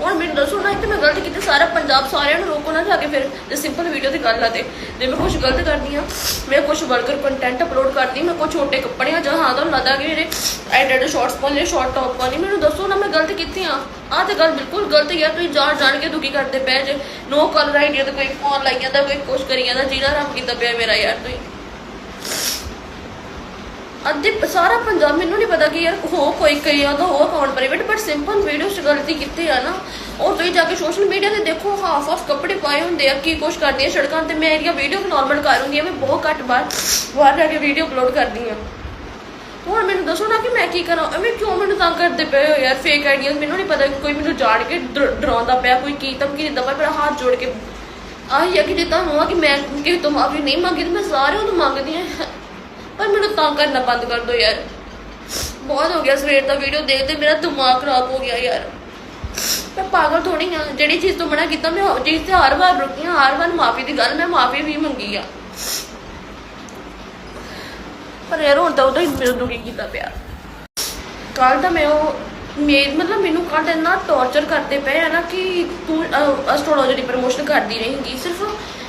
ਹੁਣ ਮੈਨੂੰ ਦੱਸੋ ਨਾ ਕਿ ਮੈਂ ਗਲਤ ਕੀਤਾ, ਸਾਰਾ ਪੰਜਾਬ ਸਾਰਿਆਂ ਨੂੰ ਰੋਕੋ ਨਾ, ਜਾ ਕੇ ਫਿਰ ਜੇ ਸਿੰਪਲ ਵੀਡੀਓ ਦੀ ਗੱਲ ਆ ਤੇ। ਜੇ ਮੈਂ ਕੁਝ ਗਲਤ ਕਰਦੀ ਆ, ਮੈਂ ਕੁਝ ਵਲਗਰ ਕੰਟੈਂਟ ਅਪਲੋਡ ਕਰਦੀ, ਮੈਂ ਕੁਝ ਛੋਟੇ ਕੱਪੜੇ ਆ, ਜਾਂ ਹਾਂ, ਤੁਹਾਨੂੰ ਲੱਗਦਾ ਕਿ ਮੇਰੇ ਐਡਿਟ ਸ਼ਾਰਟਸ ਪਾਉਣੇ ਸ਼ਾਰਟ ਟੌਪ ਪਾਉਣੇ ਮੈਨੂੰ ਦੱਸੋ ਨਾ, ਮੈਂ ਗਲਤ ਕੀਤੀ ਆ। ਆਹ ਤੇ ਗੱਲ ਬਿਲਕੁਲ ਗਲਤ ਹੀ ਤੁਸੀਂ ਜਾਣ ਜਾਣ ਕੇ ਦੁਖੀ ਕਰਦੇ ਪਏ ਜੇ। ਨੋ ਕਲਰ ਆਈਡੀਆ ਤੇ ਕੋਈ ਫੋਨ ਲਾਈ ਜਾਂਦਾ, ਕੋਈ ਕੁਛ ਕਰੀ ਜਾਂਦਾ, ਜਿਹਦਾ ਰੱਬ ਕੀਤਾ ਪਿਆ ਮੇਰਾ ਯਾਰ, ਤੁਸੀਂ। ਅੱਧੇ ਸਾਰਾ ਪੰਜਾਬ ਮੈਨੂੰ ਨਹੀਂ ਪਤਾ ਕਿ ਯਾਰ ਹੋ ਕੋਈ ਕਈ ਉਹਦਾ ਹੋ ਕੌਣ ਪ੍ਰਾਈਵੇਟ ਬਟ ਸਿੰਪਲ ਵੀਡੀਓ ਚ ਗਲਤੀ ਕੀਤੀ ਆ ਨਾ। ਉਹ ਤੁਸੀਂ ਜਾ ਕੇ ਸੋਸ਼ਲ ਮੀਡੀਆ ਤੇ ਦੇਖੋ ਹਾਫ ਆਫ ਕੱਪੜੇ ਪਾਏ ਹੁੰਦੇ ਆ, ਕੀ ਕੁਛ ਕਰਦੀ ਆ ਸੜਕਾਂ ਤੇ। ਮੈਂ ਇਹਦੀਆਂ ਵੀਡੀਓ ਨਾਰਮਲ ਕਰ ਹੁੰਦੀ ਆ ਮੈਂ ਬਹੁਤ ਘੱਟ ਬਾਰ ਬਾਹਰ ਜਾ ਕੇ ਵੀਡੀਓ ਅਪਲੋਡ ਕਰਦੀ ਆ। ਹੁਣ ਮੈਨੂੰ ਦੱਸੋ ਨਾ ਕਿ ਮੈਂ ਕੀ ਕਰਾਂ, ਐਵੇਂ ਕਿਉਂ ਮੈਨੂੰ ਤੰਗ ਕਰਦੇ ਪਏ ਹੋ ਯਾਰ ਫੇਕ ਆਈਡੀਆਂ ਮੈਨੂੰ ਨਹੀਂ ਪਤਾ ਕੋਈ ਮੈਨੂੰ ਜਾਣ ਕੇ ਡਰ- ਡਰਾਉਂਦਾ ਪਿਆ, ਕੋਈ ਕੀ ਧਮਕੀ ਦਿੰਦਾ ਪਿਆ, ਮੇਰਾ ਹੱਥ ਜੋੜ ਕੇ। ਆਹੀ ਆ ਕਿ ਜੇ ਤੁਹਾਨੂੰ ਆ ਕਿ ਮੈਂ ਕਿਸੇ ਤੋਂ ਮਾਫੀ ਨਹੀਂ ਮੰਗੀ, ਤੇ ਮੈਂ ਸਾਰਿਆਂ ਤੋਂ ਮੰਗਦੀ ਆ। ਪਰ ਮੈਨੂੰ ਤੰਗ ਕਰਨਾ ਬੰਦ ਕਰ ਦਿਓ ਯਾਰ। ਬਹੁਤ ਹੋ ਗਿਆ ਸਵੇਰ ਦਾ ਵੀਡੀਓ ਦੇਖਦੇ ਮੇਰਾ ਦਿਮਾਗ ਖਰਾਬ ਹੋ ਗਿਆ ਯਾਰ। ਮੈਂ ਪਾਗਲ ਥੋੜੀ ਆ, ਜਿਹੜੀ ਚੀਜ਼ ਤੋਂ ਮਨਾ ਕੀਤਾ, ਮੈਂ ਉਹ ਤੇ ਹਰ ਵਾਰ ਰੁਕੀ ਹਾਂ ਹਰ ਵਾਰ ਮਾਫੀ ਦੀ ਗੱਲ, ਮੈਂ ਮਾਫੀ ਵੀ ਮੰਗੀ ਆ। ਪਰ ਯਾਰ ਹੁਣ ਤਾਂ ਉਹਦਾ ਹੀ ਮੇਰੇ ਦੁਖੀ ਕੀਤਾ ਪਿਆ। ਕੱਲ ਤਾਂ ਮੈਂ ਉਹ ਮੇ ਮਤਲਬ ਮੈਨੂੰ ਕੱਲ ਇੰਨਾ ਟੌਰਚਰ ਕਰਦੇ ਪਏ ਆ ਨਾ ਕਿ ਤੂੰ ਐਸਟ੍ਰੋਲੋਜੀ ਦੀ ਪ੍ਰਮੋਸ਼ਨ ਕਰਦੀ ਰਹੇਂਗੀ, ਸਿਰਫ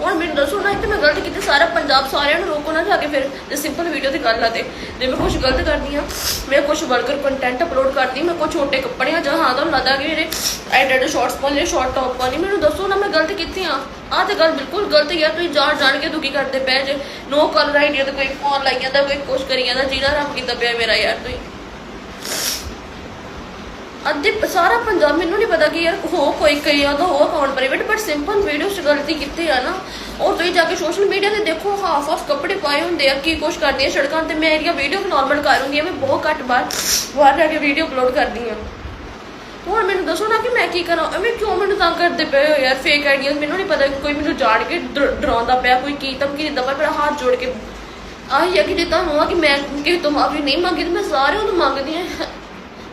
ਹੁਣ ਮੈਨੂੰ ਦੱਸੋ ਨਾ ਕਿ ਮੈਂ ਗਲਤ ਕੀਤੀ, ਸਾਰਾ ਪੰਜਾਬ ਸਾਰਿਆਂ ਨੂੰ ਰੋਕੋ ਨਾ, ਜਾ ਕੇ ਫਿਰ ਜੇ ਸਿੰਪਲ ਵੀਡੀਓ ਦੀ ਗੱਲ ਆ ਤੇ। ਜੇ ਮੈਂ ਕੁਝ ਗਲਤ ਕਰਦੀ ਆ ਮੈਂ ਕੁਝ ਵਲਗਰ ਕੰਟੈਂਟ ਅਪਲੋਡ ਕਰਦੀ, ਮੈਂ ਕੁਝ ਛੋਟੇ ਕੱਪੜੇ ਆ ਜਾਂ ਹਾਂ ਤਾਂ ਲੱਗਦਾ ਕਿ ਮੇਰੇ ਐਡਿਟ ਸ਼ਾਰਟਸ ਪਾਉਣੇ ਸ਼ਾਰਟ ਟੌਪ ਪਾਉਣੇ ਮੈਨੂੰ ਦੱਸੋ ਨਾ, ਮੈਂ ਗਲਤ ਕੀਤੀ ਆ ਆਹ ਤੇ ਗੱਲ ਬਿਲਕੁਲ ਗਲਤ ਹੀ ਤੁਸੀਂ ਜਾਣ ਜਾਣ ਕੇ ਦੁਖੀ ਕਰਦੇ ਪਏ ਜੇ। ਨੋ ਕਲਰ ਆਈਡੀਆ ਤੇ ਕੋਈ ਫੋਨ ਲਾਈ ਜਾਂਦਾ, ਕੋਈ ਕੁਛ ਕਰੀ ਜਾਂਦਾ ਜਿਹਦਾ ਰੱਬ ਕੀਤਾ ਪਿਆ ਮੇਰਾ ਯਾਰ ਤੁਸੀਂ। ਅੱਧੇ ਸਾਰਾ ਪੰਜਾਬ ਮੈਨੂੰ ਨਹੀਂ ਪਤਾ ਕਿ ਯਾਰ ਹੋ ਕੋਈ ਕਈ ਉਹਦਾ ਹੋ account private but simple video ਚ ਗਲਤੀ ਕੀਤੀ ਆ ਨਾ ਉਹ ਤੁਸੀਂ ਜਾ ਕੇ ਸੋਸ਼ਲ ਮੀਡੀਆ ਤੇ ਦੇਖੋ ਹਾਫ ਆਫ ਕੱਪੜੇ ਪਾਏ ਹੁੰਦੇ ਆ, ਕੀ ਕੁਛ ਕਰਦੀ ਆ ਸੜਕਾਂ ਤੇ, ਮੈਂ ਇਹਦੀਆਂ ਵੀਡੀਓ ਨਾਰਮਲ ਕਰ ਹੁੰਦੀ ਆ, ਮੈਂ ਬਹੁਤ ਘੱਟ ਬਾਰ ਬਾਹਰ ਜਾ ਕੇ ਵੀਡੀਓ ਅਪਲੋਡ ਕਰਦੀ ਆ। ਹੁਣ ਮੈਨੂੰ ਦੱਸੋ ਨਾ ਕਿ ਮੈਂ ਕੀ ਕਰਾਂ, ਐਵੇਂ ਕਿਉਂ ਮੈਨੂੰ ਤੰਗ ਕਰਦੇ ਪਏ ਹੋ ਯਾਰ ਫੇਕ ਆਈਡੀਆਂ ਮੈਨੂੰ ਨਹੀਂ ਪਤਾ ਕੋਈ ਮੈਨੂੰ ਜਾਣ ਕੇ ਡਰ- ਡਰਾਉਂਦਾ ਪਿਆ, ਕੋਈ ਕੀ ਧਮਕੀ ਦਿੰਦਾ ਪਿਆ, ਮੇਰਾ ਹੱਥ ਜੋੜ ਕੇ। ਆਹੀ ਆ ਕਿ ਜੇ ਤੁਹਾਨੂੰ ਆ ਕਿ ਮੈਂ ਕਿਸੇ ਤੋਂ ਮਾਫੀ ਨਹੀਂ ਮੰਗੀ, ਤੇ ਮੈਂ ਸਾਰਿਆਂ ਤੋਂ ਮੰਗਦੀ ਆ।